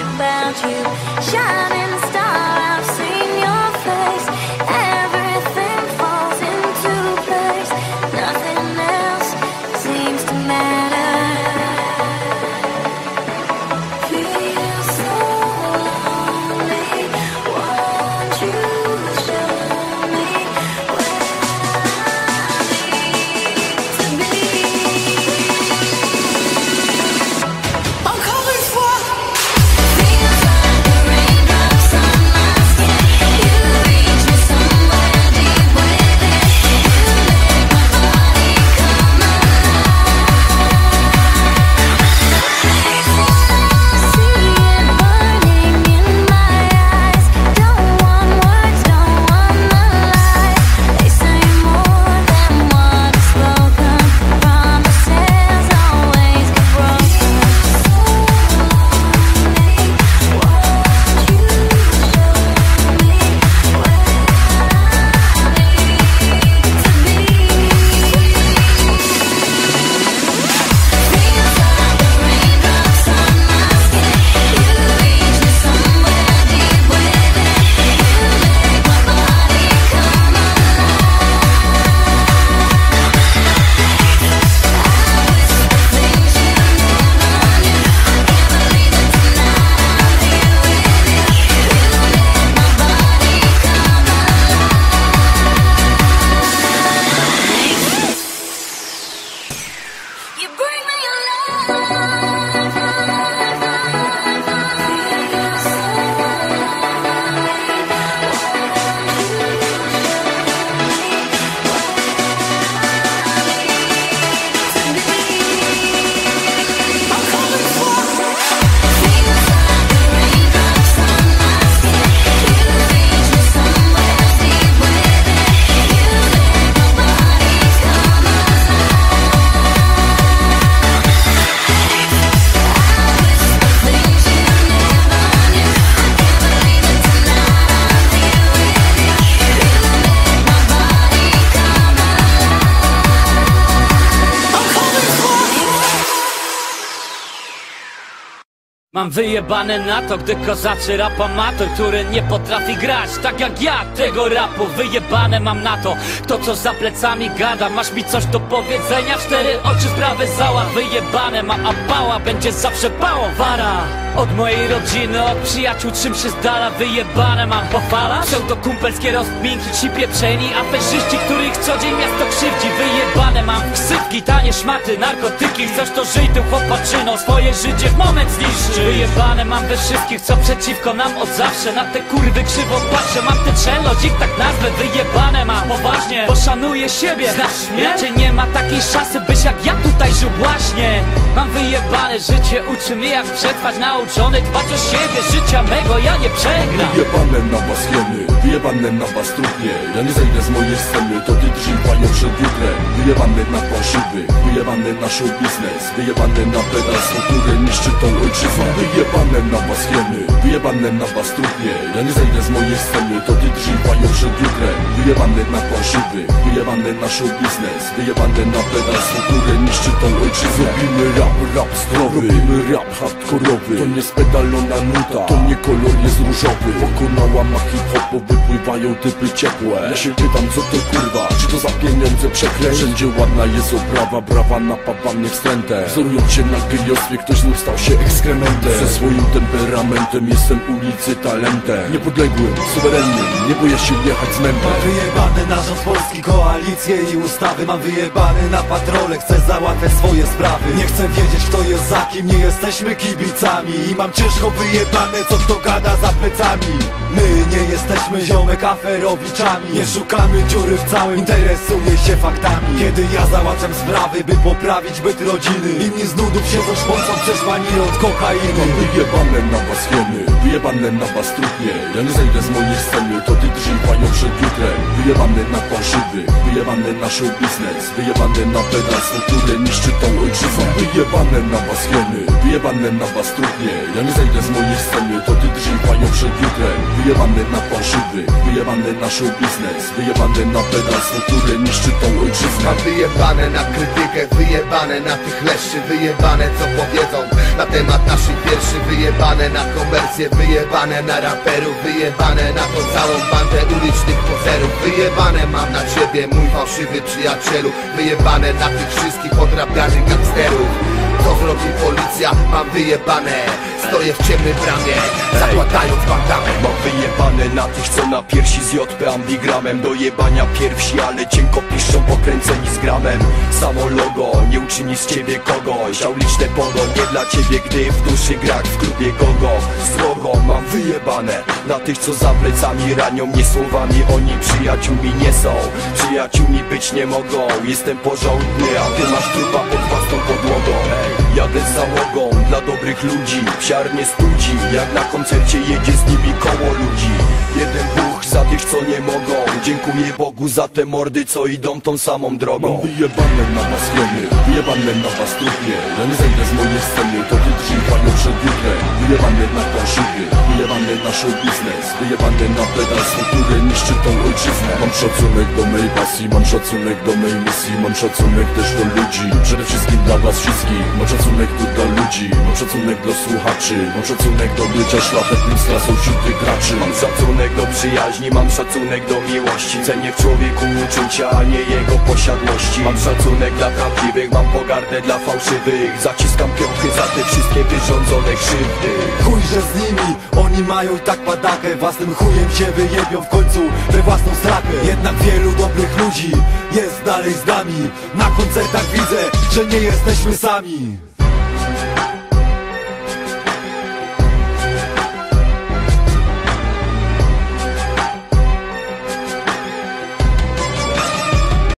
about you. Shining Mam wyjebane na to, gdy kozaczy rap amator Który nie potrafi grać. Tak jak ja tego rapu Wyjebane mam na to, kto co za plecami gada Masz mi coś do powiedzenia, cztery oczy sprawy zała Wyjebane mam, a pała będzie zawsze pałowara Od mojej rodziny, od przyjaciół czym się z dala Wyjebane mam. Pochwala Pseudo-kumpelskie rozminki, ci pieprzeni Aferzyści, których co dzień miasto krzywdzi Wyjebane mam ksywki, tanie szmaty, narkotyki. Chcesz to żyj tym chłopaczyną, swoje życie w moment zniszczy Wyjebane mam we wszystkich, co przeciwko nam od zawsze. Na te kurwy krzywo patrzę, mam tę czelność, ich tak nazwę Wyjebane mam, poważnie, poszanuję siebie. Znasz mnie? Raczej nie ma takiej szansy, byś jak ja tutaj żył właśnie Mam wyjebane życie, uczy mnie jak przetrwać Nauczony dbać o siebie, życia mego ja nie przegram. Wyjebane na was hieny, wyjebane na was trudnie Ja nie zejdę z mojej sceny, to ty drzyj panią przed jutrem. Wyjebane na fałszywy, wyjebane na show biznes. Wyjebane na pedalstwo, które niszczy tą ojczyznę. Wyjebane na was hieny, wyjebane na was trudnie Ja nie zejdę z mojej sceny, to ty drzyj panią przed jutrem. Wyjebane na fałszywy, wyjebane na show biznes Wyjebane na pedalstwo, które niszczy tą ojczyznę. Robimy rap, rap zdrowy, robimy rap hardkorowy. To nie spedalona nuta, to nie kolor jest różowy. Pokonała ma hip-hopu, wypływają typy ciepłe. Ja się pytam co to kurwa, czy to za pieniądze przeklęć? Wszędzie ładna jest oprawa, brawa napawa mnie wstrętem Wzorując się na gejostwie, ktoś znów stał się ekskrementem. Ze swoim temperamentem jestem ulicy talentem. Niepodległym, suwerennym, nie boję się jechać z mępem Mam wyjebane na rząd Polski, koalicje i ustawy. Mam wyjebane na patrole, chcę załatwiać swoje sprawy. Nie chcę wiedzieć kto jest za kim, nie jesteśmy kibicami I mam ciężko wyjebane, co kto gada za plecami. My nie jesteśmy ziomek aferowiczami. Nie szukamy dziury w całym, interesuję się faktami. Kiedy ja załatwiam sprawy, by poprawić byt rodziny Inni z nudów siedzą szpącą przez manirę od kokainy. Wyjebane na was hieny, wyjebane na was trudnie. Ja nie zejdę z mojej sceny, to ty panią przed jutrem. Wyjebane na fałszywy, wyjebane na show biznes Wyjebane na pedalstwo, które niszczy tą ojczyznę Wyjebane na was hieny, wyjebane na was trudnie Ja nie zejdę z mojej sceny, to ty drzyj panią przed jutrem. Wyjebane na fałszywy, wyjebane na show biznes Wyjebane na pedalstwo, które niszczy tą ojczyznę wyjebane na krytykę, wyjebane na tych leszczy Wyjebane co powiedzą na temat naszych wierszy. Wyjebane na komercję, wyjebane na raperów Wyjebane na tą całą bandę ulicznych pozerów. Wyjebane mam na ciebie mój fałszywy przyjacielu Wyjebane na tych wszystkich podrabianych gangsterów Co zrobi policja? Mam wyjebane Stoję w ciemnym bramie. Zakładając bandamę Mam wyjebane na tych, co na piersi z JP ambigramem Do jebania pierwsi, ale cienko piszą pokręceni z gramem. Samo logo, nie uczyni z ciebie kogoś Auliczne pogo, nie dla ciebie, gdy w duszy grak w klubie gogo. Strogo, mam wyjebane na tych, co za plecami ranią mnie słowami. Oni przyjaciółmi nie są, przyjaciółmi być nie mogą. Jestem porządny, a ty masz trupa pod własną podłogą jadę z załogą dla dobrych ludzi. Psiar nie studzi, jak na koncercie jedzie z nimi koło ludzi. Jeden Bóg za tych, co nie mogą. Dziękuję Bogu za te mordy, co idą tą samą drogą. Mam wyjebane na was wiemy, wyjebane na was trudnie Ja nie zejdę z mojej sceny, to ty drzyj panią przed jutrem Wyjebane na fałszywy, wyjebane na show biznes Wyjebane na pedalstwo, które niszczy tą ojczyznę. Mam szacunek do mej pasji, mam szacunek do mej misji Mam szacunek też do ludzi, przede wszystkim dla was wszystkich. Mam szacunek tu dla ludzi, mam szacunek do słuchaczy Mam szacunek do bycia szlachetnym z klasą wśród tych graczy. Mam szacunek do przyjaźni, mam szacunek do miłości. Cenię w człowieku uczucia, a nie jego posiadłości. Mam szacunek dla prawdziwych, mam pogardę dla fałszywych. Zaciskam piątkę za te wszystkie wyrządzone krzywdy Chuj, że z nimi, oni mają i tak padakę. Własnym chujem się wyjebią w końcu we własną strakę Jednak wielu dobrych ludzi jest dalej z nami. Na koncertach widzę, że nie jesteśmy sami